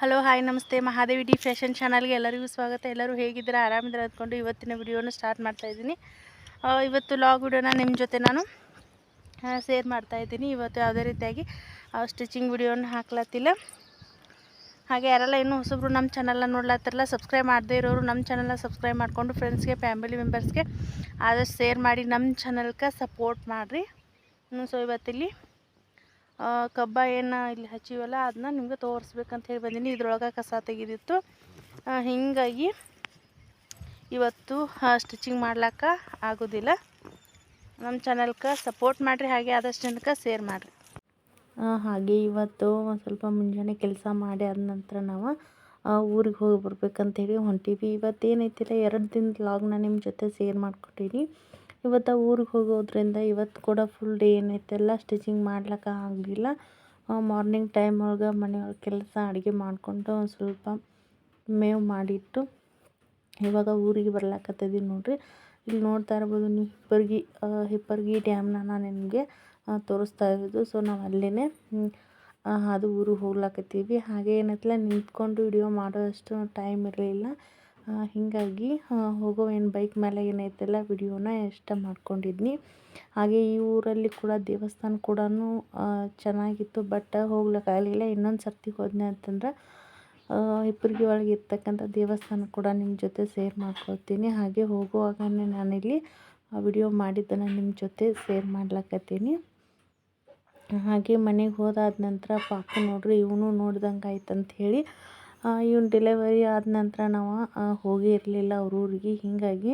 Hello, hi, ನಮಸ್ತೆ. Mahadevi D fashion ಚಾನಲ್ಗೆ ಎಲ್ಲರಿಗೂ ಸ್ವಾಗತ. ಎಲ್ಲರೂ ಹೇಗಿದ್ದೀರಾ? ಆರಾಮಿದ್ರೆ ಅಂದ್ಕೊಂಡು ಇವತ್ತಿನ ವಿಡಿಯೋನ ಸ್ಟಾರ್ಟ್ ಮಾಡ್ತಾಯಿದ್ದೀನಿ ಇವತ್ತು ಲಾಗ್ ವಿಡಿಯೋನ ನಿಮ್ಮ ಜೊತೆ ನಾನು ಶೇರ್ ಮಾಡ್ತಾಯಿದ್ದೀನಿ ಇವತ್ತು ಯಾವುದೇ ರೀತಿಯಾಗಿ ಸ್ಟಿಚಿಂಗ್ ವಿಡಿಯೋನ ಹಾಕ್ಲತ್ತಿಲ್ಲ. ಹಾಗೆ ಯಾರೆಲ್ಲ ಇನ್ನೂ ಹೊಸಬ್ರು ನಮ್ಮ ಚಾನಲ್ನ ನೋಡ್ಲತ್ತಿರಲ್ಲ ಸಬ್ಸ್ಕ್ರೈಬ್ ಮಾಡದೇ ಇರೋರು ನಮ್ಮ ಚಾನಲ್ನ ಸಬ್ಸ್ಕ್ರೈಬ್ ಮಾಡಿಕೊಂಡು ಫ್ರೆಂಡ್ಸ್ಗೆ ಫ್ಯಾಮಿಲಿ ಮೆಂಬರ್ಸ್ಗೆ ಆದಷ್ಟು ಶೇರ್ ಮಾಡಿ ನಮ್ಮ ಚಾನಲ್ಗೆ ಸಪೋರ್ಟ್ ಮಾಡಿರಿ. ಸೊ ಇವತ್ತಿಲ್ಲಿ ಕಬ್ಬ ಏನು ಇಲ್ಲಿ ಹಚ್ಚಿವಲ್ಲ ಅದನ್ನ ನಿಮ್ಗೆ ತೋರಿಸ್ಬೇಕಂತ ಹೇಳಿ ಬಂದೀನಿ. ಇದ್ರೊಳಗೆ ಕಸ ತೆಗೆದಿತ್ತು. ಹೀಗಾಗಿ ಇವತ್ತು ಸ್ಟಿಚಿಂಗ್ ಮಾಡ್ಲಾಕ ಆಗೋದಿಲ್ಲ. ನಮ್ಮ ಚಾನಲ್ಗೆ ಸಪೋರ್ಟ್ ಮಾಡಿರಿ, ಹಾಗೆ ಆದಷ್ಟು ಜನಕ್ಕೆ ಶೇರ್ ಮಾಡಿರಿ. ಹಾಗೆ ಇವತ್ತು ಒಂದು ಸ್ವಲ್ಪ ಮುಂಜಾನೆ ಕೆಲಸ ಮಾಡಿ ಆದ ನಂತರ ನಾವು ಊರಿಗೆ ಹೋಗಿ ಬರ್ಬೇಕಂತೇಳಿ ಹೊಂಟೀವಿ. ಇವತ್ತು ಏನೈತಿಲ್ಲ ಎರಡು ದಿನದ ಲಾಗ್ನ ನಿಮ್ಮ ಜೊತೆ ಶೇರ್ ಮಾಡ್ಕೊಟ್ಟೀನಿ. ಇವತ್ತು ಊರಿಗೆ ಹೋಗೋದ್ರಿಂದ ಇವತ್ತು ಕೂಡ ಫುಲ್ ಡೇ ಏನೈತೆಲ್ಲ ಸ್ಟಿಚಿಂಗ್ ಮಾಡ್ಲಿಕ್ಕೆ ಆಗಲಿಲ್ಲ ಮಾರ್ನಿಂಗ್ ಟೈಮ್ ಒಳಗೆ ಮನೆಯೊಳಗೆ ಕೆಲಸ ಅಡುಗೆ ಮಾಡಿಕೊಂಡು ಒಂದು ಸ್ವಲ್ಪ ಮೇವು ಮಾಡಿಟ್ಟು ಇವಾಗ ಊರಿಗೆ ಬರ್ಲಾಕತ್ತಿದ್ದೀನಿ ನೋಡಿರಿ. ಇಲ್ಲಿ ನೋಡ್ತಾ ಇರ್ಬೋದು ನೀವು ಹಿಪ್ಪರ್ಗಿ ಹಿಪ್ಪರ್ಗಿ ಡ್ಯಾಮ್ನ ನಾನು ನಿಮಗೆ ತೋರಿಸ್ತಾ ಇರೋದು. ಸೊ ನಾವು ಅಲ್ಲೇ ಅದು ಊರಿಗೆ ಹೋಗ್ಲಾಕತ್ತೀವಿ. ಹಾಗೆ ಏನೈತಲ್ಲ, ನಿಂತ್ಕೊಂಡು ವಿಡಿಯೋ ಮಾಡೋ ಅಷ್ಟು ಟೈಮ್ ಇರಲಿಲ್ಲ. ಹೀಗಾಗಿ ಹೋಗೋ ಏನು ಬೈಕ್ ಮೇಲೆ ಏನೈತಲ್ಲ ವಿಡಿಯೋನ ಇಷ್ಟ ಮಾಡ್ಕೊಂಡಿದ್ನಿ. ಹಾಗೆ ಈ ಊರಲ್ಲಿ ಕೂಡ ದೇವಸ್ಥಾನ ಕೂಡ ಚೆನ್ನಾಗಿತ್ತು. ಬಟ್ ಹೋಗ್ಲಿಕ್ಕಾಗಲಿಲ್ಲ ಇನ್ನೊಂದು ಸರ್ತಿ ಹೋದ್ನೆ ಅಂತಂದ್ರೆ ಹಿಪ್ಪರ್ಗಿ ಒಳಗೆ ಇರ್ತಕ್ಕಂಥ ದೇವಸ್ಥಾನ ಕೂಡ ನಿಮ್ಮ ಜೊತೆ ಸೇರ್ ಮಾಡ್ಕೊಳ್ತೀನಿ. ಹಾಗೆ ಹೋಗುವಾಗನೇ ನಾನಿಲ್ಲಿ ವಿಡಿಯೋ ಮಾಡಿದ್ದನ್ನು ನಿಮ್ಮ ಜೊತೆ ಸೇರ್ ಮಾಡ್ಲಕತ್ತೀನಿ. ಹಾಗೆ ಮನೆಗೆ ಹೋದಾದ ನಂತರ ಪಾಪ ನೋಡ್ರಿ, ಇವನು ನೋಡ್ದಂಗೆ ಆಯ್ತಂತ ಹೇಳಿ ಇವನು ಡೆಲಿವರಿ ಆದ ನಂತರ ನಾವು ಹೋಗೇ ಇರಲಿಲ್ಲ ಅವ್ರ ಊರಿಗೆ. ಹೀಗಾಗಿ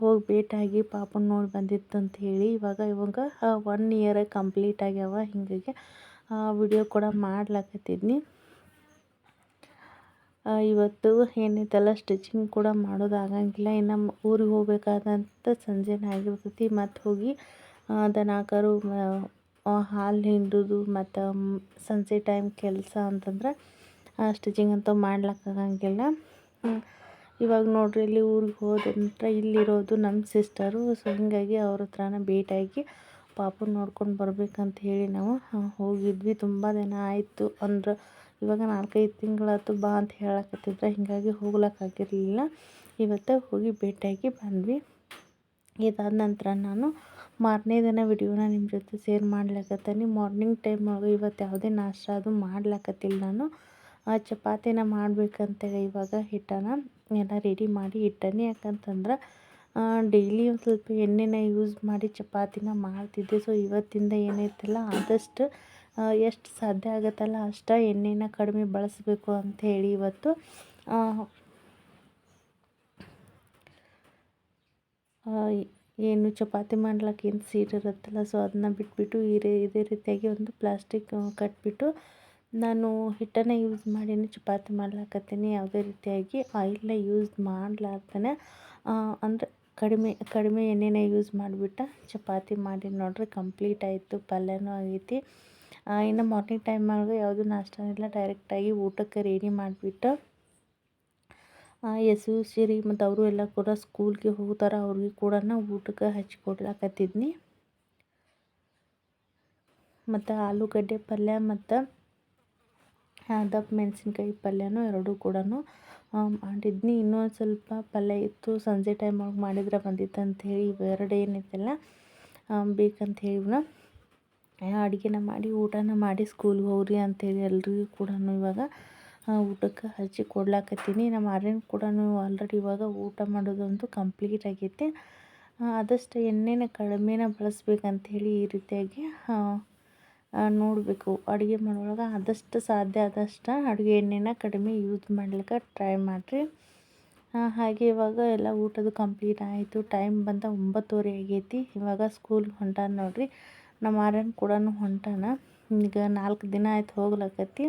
ಹೋಗಿ ಭೇಟಿಯಾಗಿ ಪಾಪನ ನೋಡಿ ಬಂದಿತ್ತು ಅಂತ ಹೇಳಿ ಇವಾಗ ಇವಾಗ ಒನ್ ಇಯರ್ ಕಂಪ್ಲೀಟ್ ಆಗ್ಯಾವ. ಹೀಗಾಗಿ ವಿಡಿಯೋ ಕೂಡ ಮಾಡ್ಲಾಕತ್ತಿದ್ನಿ. ಇವತ್ತು ಏನೈತಲ್ಲ ಸ್ಟಿಚಿಂಗ್ ಕೂಡ ಮಾಡೋದು ಆಗಂಗಿಲ್ಲ. ಇನ್ನು ಊರಿಗೆ ಹೋಗ್ಬೇಕಾದಂತ ಸಂಜೆನೇ ಆಗಿರ್ತೈತಿ. ಮತ್ತು ಹೋಗಿ ದನಕರು ಹಾಲು ಹಿಂಡೋದು ಮತ್ತು ಸಂಜೆ ಟೈಮ್ ಕೆಲಸ ಅಂತಂದ್ರೆ ಸ್ಟಿಚಿಂಗ್ ಅಂತೂ ಮಾಡ್ಲಿಕ್ಕಾಗಂಗಿಲ್ಲ. ಇವಾಗ ನೋಡ್ರಿ ಇಲ್ಲಿ ಊರಿಗೆ ಹೋದ ನಂತರ ಇಲ್ಲಿರೋದು ನಮ್ಮ ಸಿಸ್ಟರು ಸೊ ಹೀಗಾಗಿ ಅವ್ರ ಹತ್ರನೇ ಭೇಟಿಯಾಗಿ ಪಾಪು ನೋಡ್ಕೊಂಡು ಬರ್ಬೇಕಂತ ಹೇಳಿ ನಾವು ಹೋಗಿದ್ವಿ. ತುಂಬ ದಿನ ಆಯಿತು ಅಂದ್ರೆ ಇವಾಗ ನಾಲ್ಕೈದು ತಿಂಗಳಾಯ್ತು ಬಾ ಅಂತ ಹೇಳಕತ್ತಿದ್ರೆ. ಹೀಗಾಗಿ ಹೋಗ್ಲಿಕ್ಕಾಗಿರಲಿಲ್ಲ ಇವತ್ತು ಹೋಗಿ ಭೇಟಿಯಾಗಿ ಬಂದ್ವಿ. ಇದಾದ ನಂತರ ನಾನು ಮಾರನೇ ದಿನ ವಿಡಿಯೋನ ನಿಮ್ಮ ಜೊತೆ ಶೇರ್ ಮಾಡ್ಲಿಕತ್ತೀನಿ. ಮಾರ್ನಿಂಗ್ ಟೈಮ್ ಒಳಗೆ ಇವತ್ತು ಯಾವುದೇ ನಾಷ್ಟ ಅದು ಮಾಡ್ಲಿಕತ್ತಿಲ್ಲ ನಾನು. ಆ, ಚಪಾತಿನ ಮಾಡ್ಬೇಕಂತೇಳಿ ಇವಾಗ ಹಿಟ್ಟನ ಎಲ್ಲ ರೆಡಿ ಮಾಡಿ ಇಟ್ಟನಿ ಯಾಕಂತಂದ್ರೆ ಡೈಲಿ ಒಂದು ಸ್ವಲ್ಪ ಎಣ್ಣೆನ ಯೂಸ್ ಮಾಡಿ ಚಪಾತಿನ ಮಾಡ್ತಿದ್ದೆ. ಸೊ ಇವತ್ತಿಂದ ಏನೈತಲ್ಲ ಆದಷ್ಟು ಎಷ್ಟು ಸಾಧ್ಯ ಆಗುತ್ತಲ್ಲ ಅಷ್ಟು ಎಣ್ಣೆನ ಕಡಿಮೆ ಬಳಸಬೇಕು ಅಂತ ಹೇಳಿ ಇವತ್ತು ಏನು ಚಪಾತಿ ಮಾಡ್ಲಿಕ್ಕೆ ಏನು ಸೀಟ್ ಇರುತ್ತಲ್ಲ ಸೊ ಅದನ್ನ ಬಿಟ್ಬಿಟ್ಟು ಈ ಇದೇ ರೀತಿಯಾಗಿ ಒಂದು ಪ್ಲಾಸ್ಟಿಕ್ ಕಟ್ಬಿಟ್ಟು ನಾನು ಹಿಟ್ಟನ್ನು ಯೂಸ್ ಮಾಡಿನೇ, ಚಪಾತಿ ಮಾಡ್ಲಾಕತ್ತೀನಿ, ಯಾವುದೇ ರೀತಿಯಾಗಿ ಆಯಿಲ್ನ ಯೂಸ್ ಮಾಡ್ಲಾರ್ದೇ ಅಂದರೆ ಕಡಿಮೆ ಕಡಿಮೆ ಎಣ್ಣೆನ ಯೂಸ್ ಮಾಡಿಬಿಟ್ಟು ಚಪಾತಿ ಮಾಡಿ ನೋಡ್ರಿ ಕಂಪ್ಲೀಟ್ ಆಯಿತು, ಪಲ್ಯನೂ ಆಗೈತಿ. ಇನ್ನು ಮಾರ್ನಿಂಗ್ ಟೈಮ್ ಒಳಗೆ ಯಾವುದು ನಾಷ್ಟ ಇಲ್ಲ ಡೈರೆಕ್ಟಾಗಿ ಊಟಕ್ಕೆ ರೆಡಿ ಮಾಡಿಬಿಟ್ಟು ಎಸ್ ಯು ಸಿರಿ ಮತ್ತು ಅವರು ಎಲ್ಲ ಕೂಡ ಸ್ಕೂಲ್ಗೆ ಹೋಗ್ತಾರ, ಅವ್ರಿಗೆ ಕೂಡ ಊಟಕ್ಕೆ ಹಚ್ಚಿಕೊಡ್ಲಾಕತ್ತಿದ್ನಿ ಮತ್ತು ಆಲೂಗಡ್ಡೆ ಪಲ್ಯ ಮತ್ತು ದಪ್ಪ ಮೆಣಸಿನ್ಕಾಯಿ ಪಲ್ಯನೂ ಎರಡೂ ಕೂಡ ಮಾಡಿದ್ನಿ. ಇನ್ನೊಂದು ಸ್ವಲ್ಪ ಪಲ್ಯ ಇತ್ತು. ಸಂಜೆ ಟೈಮ್ ಒಳಗೆ ಮಾಡಿದ್ರೆ ಬಂದಿತ್ತು ಅಂಥೇಳಿ ಇವೆರಡು ಏನೈತಲ್ಲ ಬೇಕಂತ ಹೇಳಿ ಅಡುಗೆನ ಮಾಡಿ, ಊಟನ ಮಾಡಿ ಸ್ಕೂಲ್ಗೆ ಹೋಗ್ರಿ ಅಂಥೇಳಿ ಎಲ್ರಿಗೂ ಕೂಡ ಇವಾಗ ಊಟಕ್ಕೆ ಹಚ್ಚಿ ಕೊಡ್ಲಾಕತ್ತೀನಿ. ನಮ್ಮ ಆರ್ಯನ್ ಕೂಡ ಆಲ್ರೆಡಿ ಇವಾಗ ಊಟ ಮಾಡೋದಂತೂ ಕಂಪ್ಲೀಟ್ ಆಗೈತೆ. ಆದಷ್ಟು ಎಣ್ಣೆನ ಕಡಿಮೆನ ಬಳಸ್ಬೇಕಂಥೇಳಿ ಈ ರೀತಿಯಾಗಿ ನೋಡಬೇಕು. ಅಡುಗೆ ಮಾಡುವಾಗ ಆದಷ್ಟು ಸಾಧ್ಯ ಆದಷ್ಟು ಅಡುಗೆ ಎಣ್ಣೆನ ಕಡಿಮೆ ಯೂಸ್ ಮಾಡ್ಲಿಕ್ಕೆ ಟ್ರೈ ಮಾಡಿರಿ. ಹಾಗೆ ಇವಾಗ ಎಲ್ಲ ಊಟದ್ದು ಕಂಪ್ಲೀಟ್ ಆಯಿತು. ಟೈಮ್ ಬಂದ ಒಂಬತ್ತುವರೆ ಆಗೈತಿ. ಇವಾಗ ಸ್ಕೂಲ್ ಹೊಂಟಾನ ನೋಡಿರಿ. ನಮ್ಮ ಆರ್ಯನ್ ಕೂಡ ಹೊಂಟಾನ. ಈಗ ನಾಲ್ಕು ದಿನ ಆಯ್ತು ಹೋಗ್ಲಕತ್ತಿ.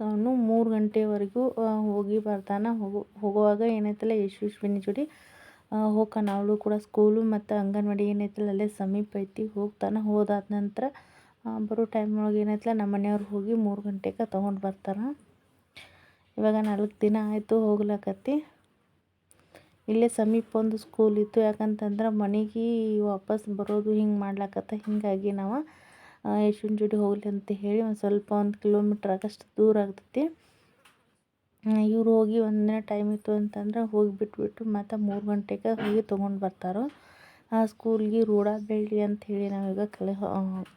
ಅವನು ಮೂರು ಗಂಟೆವರೆಗೂ ಹೋಗಿ ಬರ್ತಾನೆ. ಹೋಗು, ಹೋಗುವಾಗ ಏನೈತಲ್ಲ ಯಶಸ್ವಿನಿ ಜೋಡಿ ಹೋಗ್ತಾನೆ ಅವಳು ಕೂಡ ಸ್ಕೂಲು ಮತ್ತು ಅಂಗನವಾಡಿ ಏನೈತಲ್ಲ, ಅಲ್ಲೇ ಸಮೀಪ ಐತಿ ಹೋಗ್ತಾನೆ ಹೋದಾದ ನಂತರ ಬರೋ ಟೈಮ್ ಒಳಗೆ ಏನೈತಲ್ಲ ನಮ್ಮ ಮನೆಯವ್ರು ಹೋಗಿ ಮೂರು ಗಂಟೆಗೆ ತೊಗೊಂಡು ಬರ್ತಾರೆ. ಇವಾಗ ನಾಲ್ಕು ದಿನ ಆಯಿತು ಹೋಗ್ಲಾಕತ್ತಿ. ಇಲ್ಲೇ ಸಮೀಪ ಒಂದು ಸ್ಕೂಲ್ ಇತ್ತು, ಯಾಕಂತಂದ್ರೆ ಮನೆಗೆ ವಾಪಸ್ ಬರೋದು ಹಿಂಗೆ ಮಾಡ್ಲಕತ್ತ, ಹೀಗಾಗಿ ನಾವು ಯಶುನ್ ಜೋಡಿ ಹೋಗಲಿ ಅಂತ ಹೇಳಿ ಒಂದು ಸ್ವಲ್ಪ ಒಂದು ಕಿಲೋಮೀಟ್ರ್ ಆಗಷ್ಟು ದೂರ ಆಗ್ತೈತಿ. ಇವ್ರು ಹೋಗಿ ಒಂದಿನ ಟೈಮ್ ಇತ್ತು ಅಂತಂದ್ರೆ ಹೋಗಿ ಬಿಟ್ಬಿಟ್ಟು ಮತ್ತು ಮೂರು ಗಂಟೆಗೆ ಹೋಗಿ ತೊಗೊಂಡು ಬರ್ತಾರೆ. ಸ್ಕೂಲ್ಗೆ ರೂಢ ಬೆಳ್ಳಿ ಅಂತ ಹೇಳಿ ನಾವೀಗ ಕಳಿ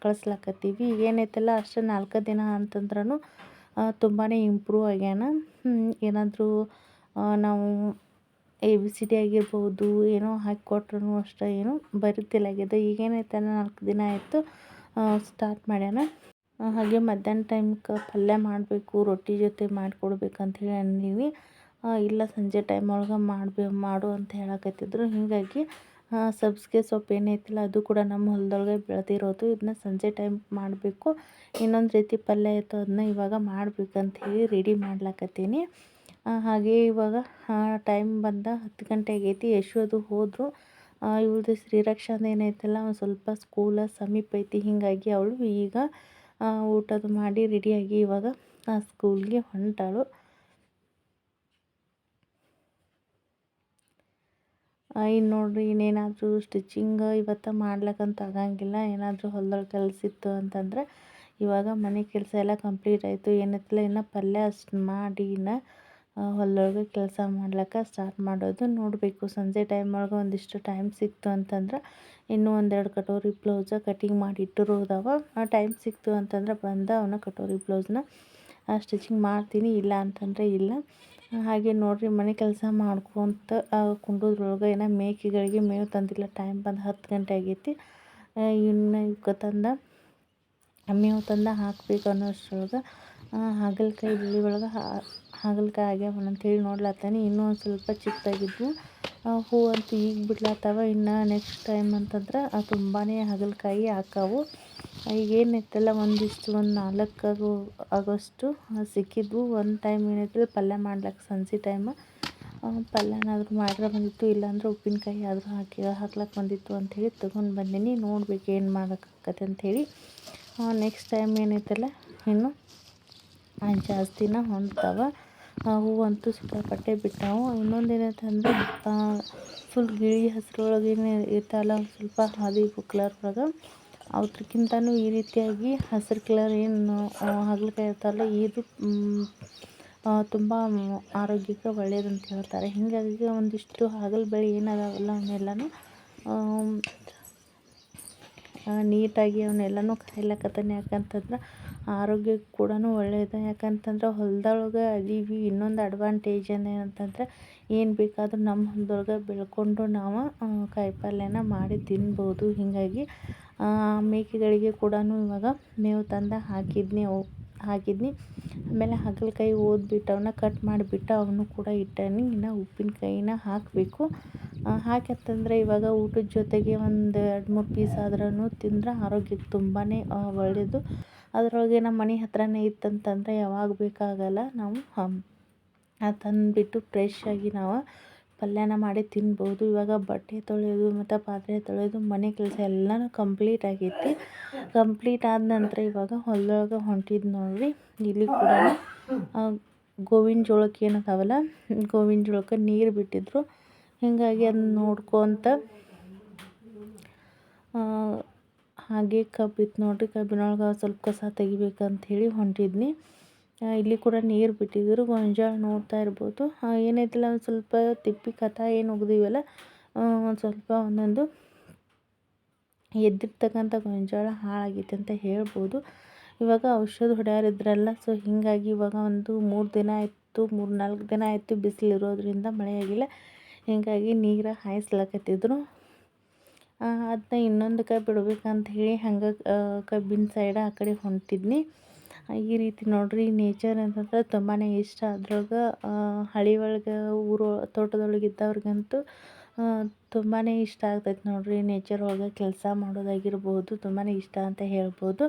ಕಳಿಸ್ಲಾಕತ್ತೀವಿ. ಏನೈತಲ್ಲ ಅಷ್ಟು ನಾಲ್ಕು ದಿನ ಅಂತಂದ್ರೂ ತುಂಬಾ ಇಂಪ್ರೂವ್ ಆಗ್ಯಾನ. ಏನಾದರೂ ನಾವು ಎ ಬಿ ಸಿ ಡಿ ಆಗಿರ್ಬೋದು, ಏನೋ ಹಾಕಿ ಕೊಟ್ರೂ ಅಷ್ಟೇ, ಏನು ಈಗ ಈಗೇನೈತಲ್ಲ, ನಾಲ್ಕು ದಿನ ಆಯಿತು ಸ್ಟಾರ್ಟ್ ಮಾಡ್ಯಾನ. ಹಾಗೆ ಮಧ್ಯಾಹ್ನ ಟೈಮ್ಗೆ ಪಲ್ಯ ಮಾಡಬೇಕು, ರೊಟ್ಟಿ ಜೊತೆ ಮಾಡಿಕೊಡ್ಬೇಕಂತ ಹೇಳಿ ಅಂದೀವಿ ಇಲ್ಲ ಸಂಜೆ ಟೈಮ್ ಒಳಗೆ ಮಾಡ್ಬೇ, ಮಾಡು ಅಂತ ಹೇಳಕತ್ತಿದ್ರು. ಹೀಗಾಗಿ ಸಬ್ಸಿಗೆ ಸೊಪ್ಪು ಏನೈತಿಲ್ಲ ಅದು ಕೂಡ ನಮ್ಮ ಹೊಲದೊಳಗೆ ಬೆಳೆದಿರೋದು. ಇದನ್ನ ಸಂಜೆ ಟೈಮ್ ಮಾಡಬೇಕು. ಇನ್ನೊಂದು ರೀತಿ ಪಲ್ಯ ಇತ್ತು ಅದನ್ನ ಇವಾಗ ಮಾಡ್ಬೇಕಂತ ಹೇಳಿ ರೆಡಿ ಮಾಡ್ಲಾಕತ್ತೀನಿ ಹಾಗೆ ಇವಾಗ ಟೈಮ್ ಬಂದ ಹತ್ತು ಗಂಟೆ ಆಗೈತಿ. ಯಶು ಅದು ಹೋದರು. ಇವ್ರದ್ದು ಶ್ರೀರಕ್ಷಾದ ಏನೈತಲ್ಲ, ಒಂದು ಸ್ವಲ್ಪ ಸ್ಕೂಲ ಸಮೀಪ ಐತಿ. ಹೀಗಾಗಿ ಅವಳು ಈಗ ಊಟದು ಮಾಡಿ ರೆಡಿಯಾಗಿ ಇವಾಗ ಸ್ಕೂಲ್ಗೆ ಹೊಂಟಾಳು. ಇನ್ನು ನೋಡಿರಿ, ಇನ್ನೇನಾದರೂ ಸ್ಟಿಚಿಂಗ್ ಇವತ್ತು ಮಾಡ್ಲಿಕ್ಕಂತ ಆಗಂಗಿಲ್ಲ. ಏನಾದರೂ ಹೊಲ್ದೊಳಗೆ ಕೆಲಸ ಇತ್ತು ಅಂತಂದ್ರೆ, ಇವಾಗ ಮನೆ ಕೆಲಸ ಎಲ್ಲ ಕಂಪ್ಲೀಟ್ ಆಯಿತು. ಏನತ್ತಿಲ್ಲ ಇನ್ನು ಪಲ್ಯ ಅಷ್ಟು ಮಾಡಿ ಇನ್ನು ಹೊಲದೊಳಗೆ ಕೆಲಸ ಮಾಡ್ಲಿಕ್ಕೆ ಸ್ಟಾರ್ಟ್ ಮಾಡೋದು ನೋಡಬೇಕು. ಸಂಜೆ ಟೈಮ್ ಒಳಗೆ ಒಂದಿಷ್ಟು ಟೈಮ್ ಸಿಕ್ತು ಅಂತಂದ್ರೆ ಇನ್ನೂ ಒಂದೆರಡು ಕಟೋರಿ ಬ್ಲೌಸ ಕಟಿಂಗ್ ಮಾಡಿ ಇಟ್ಟಿರೋದವ ಆ ಟೈಮ್ ಸಿಕ್ತು ಅಂತಂದ್ರೆ ಬಂದ ಅವನ್ನ ಕಟೋರಿ ಬ್ಲೌಸ್ನ ಸ್ಟಿಚಿಂಗ್ ಮಾಡ್ತೀನಿ, ಇಲ್ಲ ಅಂತಂದರೆ ಇಲ್ಲ. ಹಾಗೆ ನೋಡಿರಿ ಮನೆ ಕೆಲಸ ಮಾಡ್ಕೊತ ಕುಂಡೋದ್ರೊಳಗೆ ಏನೋ ಮೇಕೆಗಳಿಗೆ ಮೇವು ತಂದಿಲ್ಲ ಟೈಮ್ ಬಂದು ಹತ್ತು ಗಂಟೆ ಆಗೈತಿ. ಇನ್ನು ಇವಕ್ಕೆ ತಂದ ಮೇವು ತಂದ ಹಾಕ್ಬೇಕು ಅನ್ನೋ ಅಷ್ಟರೊಳಗೆ ಹಾಗಲಕಾಯಿ ಬೆಳೆ ಒಳಗೆ ಹಾಗಲಕಾಯಿ ಆಗ್ಯಾವ ಅಂತೇಳಿ ನೋಡ್ಲತ್ತಾನೆ. ಇನ್ನೂ ಒಂದು ಸ್ವಲ್ಪ ಚಿಕ್ಕದಾಗಿದ್ವು ಹೂ ಅಂತ ಈಗ ಬಿಡ್ಲತ್ತಾವ ಇನ್ನು ನೆಕ್ಸ್ಟ್ ಟೈಮ್ ಅಂತಂದ್ರೆ ತುಂಬಾ ಹಾಗಲಕಾಯಿ ಹಾಕಾವು. ಈಗ ಏನೈತಲ್ಲ ಒಂದಿಷ್ಟು, ಒಂದು ನಾಲ್ಕು ಆಗೋ ಆಗೋಷ್ಟು ಸಿಕ್ಕಿದ್ವು. ಒಂದು ಟೈಮ್ ಏನೈತಿಲ್ಲ ಪಲ್ಯ ಮಾಡ್ಲಿಕ್ಕೆ ಸಂಜೆ ಟೈಮ್ ಪಲ್ಯನಾದರೂ ಮಾಡ್ರೆ ಬಂದಿತ್ತು, ಇಲ್ಲಾಂದ್ರೆ ಉಪ್ಪಿನಕಾಯಿ ಆದರೂ ಹಾಕಿ ಹಾಕ್ಲಕ್ಕೆ ಬಂದಿತ್ತು ಅಂಥೇಳಿ ತೊಗೊಂಡು ಬಂದೀನಿ. ನೋಡ್ಬೇಕು ಏನು ಮಾಡೋಕ್ಕಾಗತ್ತೆ ಅಂಥೇಳಿ ನೆಕ್ಸ್ಟ್ ಟೈಮ್ ಏನೈತಲ್ಲ ಇನ್ನು ಜಾಸ್ತಿನ ಹೊಂದ್ತಾವ. ಹೂವಂತೂ ಸಿಕ್ಕಾಪಟ್ಟೆ ಬಿಟ್ಟಾವು. ಇನ್ನೊಂದು ಏನೈತೆ ಫುಲ್ ಗಿಳಿ ಹಸ್ರೊಳಗೇನೆ ಇರ್ತಲ್ಲ ಸ್ವಲ್ಪ ಹಾದಿ ಕಲರ್ ಒಳಗೆ. ಅದ್ರಕ್ಕಿಂತನೂ ಈ ರೀತಿಯಾಗಿ ಹಸಿರು ಕಲರ್ ಏನು ಹಾಗಲಕಾಯಿ ಇರ್ತಾವಲ್ಲ ಇದು ತುಂಬ ಆರೋಗ್ಯಕ್ಕೆ ಒಳ್ಳೆಯದಂತ ಹೇಳ್ತಾರೆ. ಹೀಗಾಗಿ ಒಂದಿಷ್ಟು ಹಾಗಲ ಬೆಳೆ ಏನದಾವಲ್ಲ ಅವನ್ನೆಲ್ಲನೂ ನೀಟಾಗಿ ಅವನ್ನೆಲ್ಲನೂ ಕಾಯ್ಲಕತ್ತಾನೆ ಯಾಕಂತಂದ್ರೆ ಆರೋಗ್ಯಕ್ಕೆ ಕೂಡ ಒಳ್ಳೆಯದು ಯಾಕಂತಂದ್ರೆ ಹೊಲ್ದೊಳಗೆ ಅದೀವಿ. ಇನ್ನೊಂದು ಅಡ್ವಾಂಟೇಜ್ ಏನಂತಂದ್ರೆ ಏನು ಬೇಕಾದರೂ ನಮ್ಮ ಹೊಲ್ದೊಳಗೆ ಬೆಳ್ಕೊಂಡು ನಾವು ಕಾಯಿಪಲ್ಯನ ಮಾಡಿ ತಿನ್ಬೋದು. ಹೀಗಾಗಿ ಮೇಕೆಗಳಿಗೆ ಕೂಡ ಇವಾಗ ಮೇವು ತಂದು ಹಾಕಿದ್ನಿ ಅವು ಹಾಕಿದ್ನಿ. ಆಮೇಲೆ ಹಾಗಲಕಾಯಿ ಓದ್ಬಿಟ್ಟು ಅವನ್ನ ಕಟ್ ಮಾಡಿಬಿಟ್ಟು ಅವನು ಕೂಡ ಇಟ್ಟಾನೆ ಇನ್ನು ಉಪ್ಪಿನಕಾಯಿನ ಹಾಕಬೇಕು. ಹಾಕ್ಯತ್ತಂದ್ರೆ ಇವಾಗ ಊಟದ ಜೊತೆಗೆ ಒಂದು ಎರಡು ಮೂರು ಪೀಸ್ ಆದ್ರೂ ತಿಂದ್ರೆ ಆರೋಗ್ಯಕ್ಕೆ ತುಂಬಾ ಒಳ್ಳೆಯದು ಅದರೊಳಗೆ ನಮ್ಮ ಮನೆ ಹತ್ರನೇ ಇತ್ತಂತಂದರೆ ಯಾವಾಗ ಬೇಕಾಗಲ್ಲ ನಾವು ತಂದುಬಿಟ್ಟು ಫ್ರೆಶ್ಶಾಗಿ ನಾವು ಪಲ್ಯನ ಮಾಡಿ ತಿನ್ಬೋದು. ಇವಾಗ ಬಟ್ಟೆ ತೊಳೆಯೋದು ಮತ್ತು ಪಾತ್ರೆ ತೊಳೆಯೋದು, ಮನೆ ಕೆಲಸ ಎಲ್ಲನೂ ಕಂಪ್ಲೀಟ್ ಆಗೈತಿ. ಕಂಪ್ಲೀಟ್ ಆದ ನಂತರ ಇವಾಗ ಹೊಲದೊಳಗೆ ಹೊಂಟಿದ್ದು ನೋಡಿರಿ, ಇಲ್ಲಿ ಕೂಡ ಗೋವಿನ ಜೋಳಕ್ಕೆ ಏನು ಗೋವಿನ ಜೋಳಕ್ಕೆ ನೀರು ಬಿಟ್ಟಿದ್ರು. ಹೀಗಾಗಿ ಅದನ್ನ ನೋಡ್ಕೊತ ಹಾಗೆ ಕಬ್ಬಿತ್ತು ನೋಡಿರಿ, ಕಬ್ಬಿನೊಳಗೆ ಸ್ವಲ್ಪ ಕಸ ತೆಗಿಬೇಕಂತ ಹೇಳಿ ಹೊಂಟಿದ್ನಿ ಇಲ್ಲಿ ಕೂಡ ನೀರು ಬಿಟ್ಟಿದ್ರು, ಗೊಂಜಾಳ ನೋಡ್ತಾ ಇರ್ಬೋದು. ಏನೈತಿಲ್ಲ ಒಂದು ಸ್ವಲ್ಪ ತಿಪ್ಪಿ ಕಥ ಏನು ಒಗ್ದೀವಲ್ಲ ಒಂದು ಸ್ವಲ್ಪ ಒಂದೊಂದು ಎದ್ದಿರ್ತಕ್ಕಂಥ ಗೊಂಜಾಳ ಹಾಳಾಗಿತ್ತು ಅಂತ ಹೇಳ್ಬೋದು. ಇವಾಗ ಔಷಧ ಹೊಡೆಯರಿದ್ರಲ್ಲ, ಸೊ ಹೀಗಾಗಿ ಇವಾಗ ಒಂದು ಮೂರು ದಿನ ಆಯಿತು, ಮೂರು ನಾಲ್ಕು ದಿನ ಆಯಿತು ಬಿಸಿಲಿರೋದ್ರಿಂದ ಮಳೆ ಆಗಿಲ್ಲ. ಹೀಗಾಗಿ ನೀರು ಹಾಯಿಸ್ಲಕತ್ತಿದ್ರು. ಅದನ್ನ ಇನ್ನೊಂದಕ್ಕೆ ಬಿಡ್ಬೇಕಂತ ಹೇಳಿ ಹಂಗೆ ಕಬ್ಬಿನ ಸೈಡ ಆ ಕಡೆ ಹೊಂಟಿದ್ನಿ. ಈ ರೀತಿ ನೋಡಿರಿ ನೇಚರ್ ಅಂತಂದ್ರೆ ತುಂಬಾ ಇಷ್ಟ. ಅದ್ರೊಳಗೆ ಹಳಿ ಒಳಗೆ, ಊರು ತೋಟದೊಳಗೆ ಇದ್ದವ್ರಿಗಂತೂ ತುಂಬಾ ಇಷ್ಟ ಆಗ್ತೈತೆ ನೋಡಿರಿ. ನೇಚರ್ ಒಳಗೆ ಕೆಲಸ ಮಾಡೋದಾಗಿರ್ಬೋದು ತುಂಬಾ ಇಷ್ಟ ಅಂತ ಹೇಳ್ಬೋದು.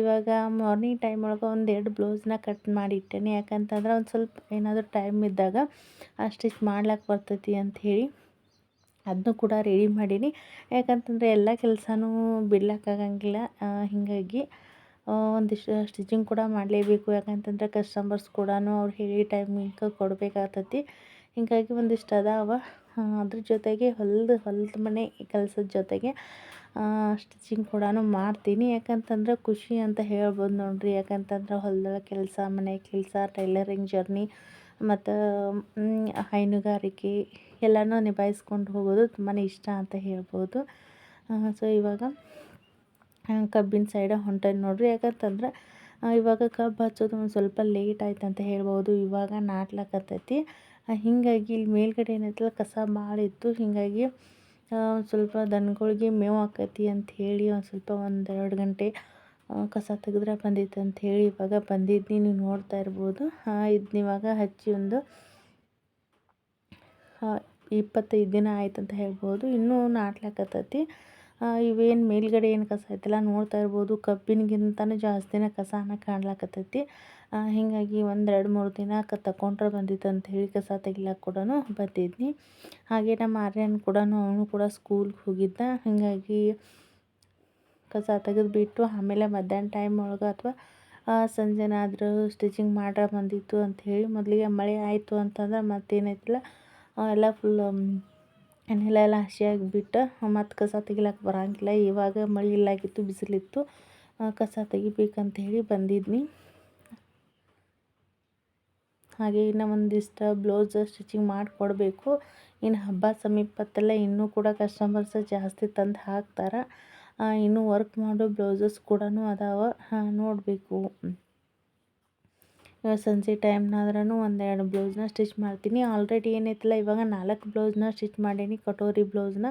ಇವಾಗ ಮಾರ್ನಿಂಗ್ ಟೈಮ್ ಒಳಗೆ ಒಂದು ಎರಡು ಬ್ಲೌಸ್ನ ಕಟ್ ಮಾಡಿ ಇಟ್ಟೇನೆ. ಯಾಕಂತಂದ್ರೆ ಒಂದು ಸ್ವಲ್ಪ ಏನಾದರೂ ಟೈಮ್ ಇದ್ದಾಗ ಸ್ಟಿಚ್ ಮಾಡ್ಲಿಕ್ಕೆ ಬರ್ತೈತಿ ಅಂಥೇಳಿ ಅದನ್ನು ಕೂಡ ರೆಡಿ ಮಾಡೀನಿ. ಯಾಕಂತಂದರೆ ಎಲ್ಲ ಕೆಲಸನೂ ಬಿಡ್ಲಕ್ಕಾಗಂಗಿಲ್ಲ. ಹೀಗಾಗಿ ಒಂದಿಷ್ಟು ಸ್ಟಿಚಿಂಗ್ ಕೂಡ ಮಾಡಲೇಬೇಕು. ಯಾಕಂತಂದ್ರೆ ಕಸ್ಟಮರ್ಸ್ ಕೂಡ ಅವ್ರು ಹೇಳಿ ಟೈಮಿಂಗ್ ಕೊಡಬೇಕಾಗ್ತತಿ. ಹೀಗಾಗಿ ಒಂದಿಷ್ಟು ಅದಾವ. ಅದ್ರ ಜೊತೆಗೆ ಹೊಲ್ದು, ಹೊಲ್ದ ಮನೆ ಕೆಲಸದ ಜೊತೆಗೆ ಸ್ಟಿಚಿಂಗ್ ಕೂಡ ಮಾಡ್ತೀನಿ. ಯಾಕಂತಂದ್ರೆ ಖುಷಿ ಅಂತ ಹೇಳ್ಬೋದು ನೋಡ್ರಿ. ಯಾಕಂತಂದ್ರೆ ಹೊಲದ ಕೆಲಸ, ಮನೆ ಕೆಲಸ ಟೈಲರಿಂಗ್ ಜರ್ನಿ ಮತ್ತು ಹೈನುಗಾರಿಕೆ ಎಲ್ಲನೂ ನಿಭಾಯಿಸ್ಕೊಂಡು ಹೋಗೋದು ತುಂಬಾ ಇಷ್ಟ ಅಂತ ಹೇಳ್ಬೋದು. ಸೊ ಇವಾಗ ಕಬ್ಬಿನ ಸೈಡ ಹೊಂಟೆ ನೋಡಿರಿ. ಯಾಕಂತಂದ್ರೆ ಇವಾಗ ಕಬ್ಬು ಹಚ್ಚೋದು ಒಂದು ಸ್ವಲ್ಪ ಲೇಟ್ ಆಯ್ತು ಅಂತ ಹೇಳ್ಬೋದು. ಇವಾಗ ನಾಟ್ಲಕ್ಕತ್ತೈತಿ ಹೀಗಾಗಿ ಇಲ್ಲಿ ಮೇಲ್ಗಡೆ ಏನೈತಲ್ಲ, ಕಸ ಭಾಳ ಇತ್ತು. ಹೀಗಾಗಿ ಒಂದು ಸ್ವಲ್ಪ ದನಗಳಿಗೆ ಮೇವು ಆಕತಿ ಅಂತ ಹೇಳಿ ಒಂದು ಸ್ವಲ್ಪ ಒಂದು ಎರಡು ಗಂಟೆ ಕಸ ತೆಗೆದ್ರೆ ಬಂದಿತ್ತು ಅಂಥೇಳಿ ಇವಾಗ ಬಂದಿದ್ನಿ. ನೀವು ನೋಡ್ತಾ ಇರ್ಬೋದು. ಇದನ್ನ ಇವಾಗ ಹಚ್ಚಿ ಒಂದು ಇಪ್ಪತ್ತೈದು ದಿನ ಆಯ್ತು ಅಂತ ಹೇಳ್ಬೋದು. ಇನ್ನೂ ನಾಟ್ಲಾಕತ್ತೈತಿ. ಇವೇನು ಮೇಲ್ಗಡೆ ಏನು ಕಸ ಐತಲ್ಲ ನೋಡ್ತಾ ಇರ್ಬೋದು. ಕಬ್ಬಿನಗಿಂತನೂ ಜಾಸ್ತಿನೇ ಕಸನ ಕಾಣ್ಲಾಕತ್ತೈತಿ. ಹೀಗಾಗಿ ಒಂದು ಎರಡು ಮೂರು ದಿನ ಕ ತಗೊಂಡ್ರೆ ಬಂದಿತ್ತು ಅಂತ ಹೇಳಿ ಕಸ ತೆಗಿಲಕ್ಕೆ ಕೂಡ ಬಂದಿದ್ನಿ. ಹಾಗೆ ನಮ್ಮ ಆರ್ಯನ್ ಕೂಡ ಅವನು ಕೂಡ ಸ್ಕೂಲ್ಗೆ ಹೋಗಿದ್ದ. ಹೀಗಾಗಿ ಕಸ ತೆಗೆದುಬಿಟ್ಟು ಆಮೇಲೆ ಮಧ್ಯಾಹ್ನ ಟೈಮ್ ಒಳಗೆ ಅಥವಾ ಸಂಜೆನಾದರೂ ಸ್ಟಿಚಿಂಗ್ ಮಾಡ್ರೆ ಬಂದಿತ್ತು ಅಂತ ಹೇಳಿ ಮೊದಲಿಗೆ ಮಳೆ ಆಯಿತು ಅಂತಂದ್ರೆ ಮತ್ತೇನೈತಿಲ್ಲ ಎಲ್ಲ ಫುಲ್ ನೆಲ ಎಲ್ಲ ಹಸಿಯಾಗಿಬಿಟ್ಟು ಮತ್ತು ಕಸ ತೆಗಿಲಾಕ ಬರೋಂಗಿಲ್ಲ. ಇವಾಗ ಮಳೆ ಇಲ್ಲಾಗಿತ್ತು ಬಿಸಿಲಿತ್ತು. ಕಸ ತೆಗಿಬೇಕಂತ ಹೇಳಿ ಬಂದಿದ್ನಿ. ಹಾಗೆ ಇನ್ನು ಒಂದಿಷ್ಟು ಬ್ಲೌಸ್ ಸ್ಟಿಚಿಂಗ್ ಮಾಡಿಕೊಡ್ಬೇಕು. ಇನ್ನು ಹಬ್ಬ ಸಮೀಪತ್ತೆಲ್ಲ ಇನ್ನೂ ಕೂಡ ಕಸ್ಟಮರ್ಸ್ ಜಾಸ್ತಿ ತಂದು ಹಾಕ್ತಾರೆ. ಇನ್ನೂ ವರ್ಕ್ ಮಾಡೋ ಬ್ಲೌಸಸ್ ಕೂಡ ಅದಾವೆ. ನೋಡಬೇಕು. ಸಂಜೆ ಟೈಮ್ನಾದ್ರೂ ಒಂದೆರಡು ಬ್ಲೌಸ್ನ ಸ್ಟಿಚ್ ಮಾಡ್ತೀನಿ. ಆಲ್ರೆಡಿ ಏನೈತಲ್ಲ, ಇವಾಗ ನಾಲ್ಕು ಬ್ಲೌಸ್ನ ಸ್ಟಿಚ್ ಮಾಡೀನಿ, ಕಟೋರಿ ಬ್ಲೌಸ್ನ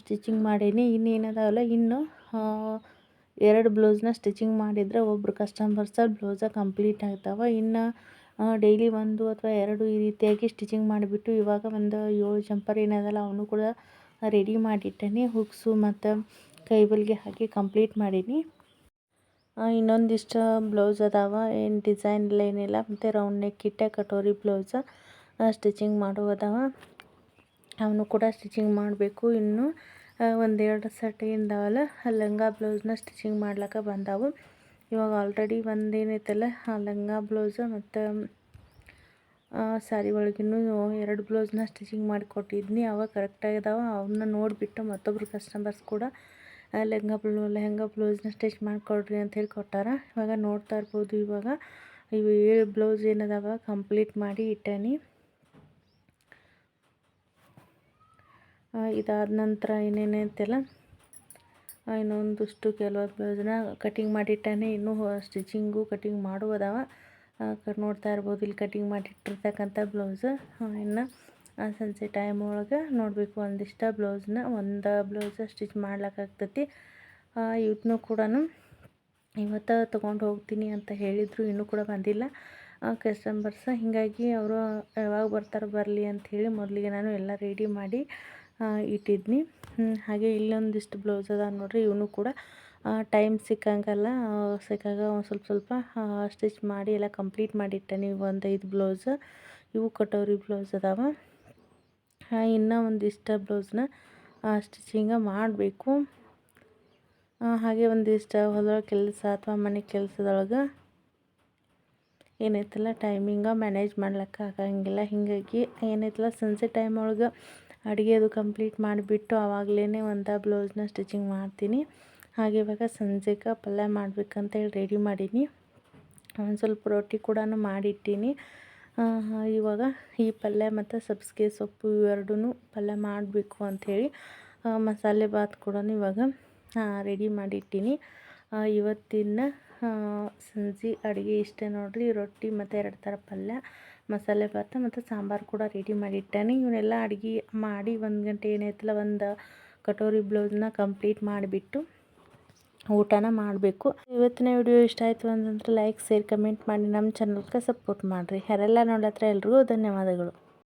ಸ್ಟಿಚಿಂಗ್ ಮಾಡೀನಿ. ಇನ್ನೇನದಾವಲ್ಲ ಇನ್ನು ಎರಡು ಬ್ಲೌಸ್ನ ಸ್ಟಿಚಿಂಗ್ ಮಾಡಿದರೆ ಒಬ್ಬರು ಕಸ್ಟಮರ್ಸ ಬ್ಲೌಸ ಕಂಪ್ಲೀಟ್ ಆಗ್ತಾವೆ. ಇನ್ನು ಡೈಲಿ ಒಂದು ಅಥವಾ ಎರಡು ಈ ರೀತಿಯಾಗಿ ಸ್ಟಿಚಿಂಗ್ ಮಾಡಿಬಿಟ್ಟು ಇವಾಗ ಒಂದು ಏಳು ಜಂಪರ್ ಏನದಲ್ಲ ಅವನು ಕೂಡ ರೆಡಿ ಮಾಡಿಟ್ಟೇನಿ. ಹುಕ್ಸು ಮತ್ತು ಕೈಬಲ್ಗೆ ಹಾಕಿ ಕಂಪ್ಲೀಟ್ ಮಾಡೀನಿ. ಇನ್ನೊಂದಿಷ್ಟು ಬ್ಲೌಸ್ ಅದಾವ. ಏನು ಡಿಸೈನ್ ಇಲ್ಲ ಏನಿಲ್ಲ. ಮತ್ತು ರೌಂಡ್ ನೆಕ್ ಇಟ್ಟೆ ಕಟೋರಿ ಬ್ಲೌಸ ಸ್ಟಿಚಿಂಗ್ ಅದಾವ. ಅವನು ಕೂಡ ಸ್ಟಿಚಿಂಗ್ ಮಾಡಬೇಕು. ಇನ್ನು ಒಂದೆರಡು ಸೆಟ್ ಏನದಾವಲ್ಲ ಲಂಗ ಬ್ಲೌಸ್ನ ಸ್ಟಿಚಿಂಗ್ ಮಾಡ್ಲಿಕ್ಕೆ ಬಂದಾವು. ಇವಾಗ ಆಲ್ರೆಡಿ ಒಂದೇನೈತಲ್ಲ ಲಂಗ ಬ್ಲೌಸ ಮತ್ತು ಸ್ಯಾರಿ ಒಳಗಿನೂ ಎರಡು ಬ್ಲೌಸ್ನ ಸ್ಟಿಚಿಂಗ್ ಮಾಡಿ ಕೊಟ್ಟಿದ್ನಿ. ಕರೆಕ್ಟಾಗಿ ಕರೆಕ್ಟಾಗಿದಾವೆ ಅವನ್ನ ನೋಡಿಬಿಟ್ಟು ಮತ್ತೊಬ್ಬರು ಕಸ್ಟಮರ್ಸ್ ಕೂಡ ಲೆಹಂಗಾ ಬ್ಲೂ ಲೆಹಂಗಾ ಬ್ಲೌಸ್ನ ಸ್ಟಿಚ್ ಮಾಡಿಕೊಡ್ರಿ ಅಂತ ಹೇಳಿ ಕೊಟ್ಟಾರ. ಇವಾಗ ನೋಡ್ತಾ ಇರ್ಬೋದು ಇವಾಗ. ಇವು ಏಳು ಬ್ಲೌಸ್ ಏನದಾವ ಕಂಪ್ಲೀಟ್ ಮಾಡಿ ಇಟ್ಟೇನಿ. ಇದಾದ ನಂತರ ಏನೇನೈತೆಲ್ಲ ಇನ್ನೊಂದಿಷ್ಟು ಕೆಲವೊಂದು ಬ್ಲೌಸ್ನ ಕಟಿಂಗ್ ಮಾಡಿಟ್ಟಾನೆ ಇನ್ನೂ ಸ್ಟಿಚಿಂಗು ಕಟಿಂಗ್ ಮಾಡುವುದಾವ. ನೋಡ್ತಾ ಇರ್ಬೋದು ಇಲ್ಲಿ ಕಟಿಂಗ್ ಮಾಡಿಟ್ಟಿರ್ತಕ್ಕಂಥ ಬ್ಲೌಸ್. ಇನ್ನು ಸಂಜೆ ಟೈಮ್ ಒಳಗೆ ನೋಡಬೇಕು ಒಂದಿಷ್ಟು ಬ್ಲೌಸ್ನ ಒಂದು ಬ್ಲೌಸ್ ಸ್ಟಿಚ್ ಮಾಡ್ಲಿಕ್ಕಾಗ್ತೈತಿ ಇವತ್ತನ್ನೂ ಕೂಡ ಇವತ್ತು ತೊಗೊಂಡು ಹೋಗ್ತೀನಿ ಅಂತ ಹೇಳಿದರು, ಇನ್ನೂ ಕೂಡ ಬಂದಿಲ್ಲ. ಕಸ್ಟಮರ್ಸ್ ಹೀಗಾಗಿ ಅವರು ಯಾವಾಗ ಬರ್ತಾರೆ ಬರಲಿ ಅಂಥೇಳಿ ಮೊದಲಿಗೆ ನಾನು ಎಲ್ಲ ರೆಡಿ ಮಾಡಿ ಇಟ್ಟಿದ್ನಿ. ಹಾಗೆ ಇಲ್ಲೊಂದಿಷ್ಟು ಬ್ಲೌಸ್ ಅದ ನೋಡಿರಿ, ಇವನು ಕೂಡ ಟೈಮ್ ಸಿಕ್ಕಂಗಲ್ಲ, ಸಿಕ್ಕಾಗ ಒಂದು ಸ್ವಲ್ಪ ಸ್ವಲ್ಪ ಸ್ಟಿಚ್ ಮಾಡಿ ಎಲ್ಲ ಕಂಪ್ಲೀಟ್ ಮಾಡಿಟ್ಟೆ ಒಂದು ಐದು ಬ್ಲೌಸ್ ಇವು ಕಟೋರಿ ಬ್ಲೌಸ್ ಅದಾವ. ಇನ್ನೂ ಒಂದಿಷ್ಟು ಬ್ಲೌಸ್ನ ಸ್ಟಿಚಿಂಗ ಮಾಡಬೇಕು. ಹಾಗೆ ಒಂದಿಷ್ಟು ಹೊಲ ಕೆಲಸ ಅಥವಾ ಮನೆ ಕೆಲಸದೊಳಗೆ ಏನೈತಲ್ಲ ಟೈಮಿಂಗ ಮ್ಯಾನೇಜ್ ಮಾಡ್ಲಿಕ್ಕೆ ಆಗಂಗಿಲ್ಲ. ಹೀಗಾಗಿ ಏನೈತಲ್ಲ, ಸಂಜೆ ಟೈಮ್ ಒಳಗೆ ಅಡುಗೆ ಅದು ಕಂಪ್ಲೀಟ್ ಮಾಡಿಬಿಟ್ಟು ಆವಾಗಲೇ ಒಂದು ಬ್ಲೌಸ್ನ ಸ್ಟಿಚಿಂಗ್ ಮಾಡ್ತೀನಿ. ಹಾಗೆ ಇವಾಗ ಸಂಜೆಗೆ ಪಲ್ಯ ಮಾಡ್ಬೇಕಂತೇಳಿ ರೆಡಿ ಮಾಡೀನಿ. ಒಂದು ಸ್ವಲ್ಪ ರೊಟ್ಟಿ ಕೂಡ ಮಾಡಿಟ್ಟೀನಿ. ಇವಾಗ ಈ ಪಲ್ಯ ಮತ್ತು ಸಬ್ಸಿಗೆ ಸೊಪ್ಪು ಇವೆರಡೂ ಪಲ್ಯ ಮಾಡಬೇಕು ಅಂಥೇಳಿ ಮಸಾಲೆ ಬಾತ್ ಕೂಡ ಇವಾಗ ರೆಡಿ ಮಾಡಿಟ್ಟೀನಿ. ಇವತ್ತಿನ ಸಂಜೆ ಅಡುಗೆ ಇಷ್ಟೇ ನೋಡಿರಿ. ರೊಟ್ಟಿ ಮತ್ತು ಎರಡು ಥರ ಪಲ್ಯ, ಮಸಾಲೆ ಬಾತ್ ಮತ್ತು ಸಾಂಬಾರು ಕೂಡ ರೆಡಿ ಮಾಡಿಟ್ಟೇನಿ. ಇವನ್ನೆಲ್ಲ ಅಡುಗೆ ಮಾಡಿ ಒಂದು ಗಂಟೆ ಏನೈತಲ್ಲ ಒಂದು ಕಟೋರಿ ಬ್ಲೌಸ್ನ ಕಂಪ್ಲೀಟ್ ಮಾಡಿಬಿಟ್ಟು ಊಟನ ಮಾಡಬೇಕು. ಇವತ್ತಿನ ವಿಡಿಯೋ ಇಷ್ಟ ಆಯಿತು ಅಂತಂದ್ರೆ ಲೈಕ್ ಶೇರ್ ಕಮೆಂಟ್ ಮಾಡಿ ನಮ್ಮ ಚಾನಲ್ಗೆ ಸಪೋರ್ಟ್ ಮಾಡಿರಿ. ಯಾರೆಲ್ಲ ನೋಡತ್ರ ಎಲ್ರಿಗೂ ಧನ್ಯವಾದಗಳು.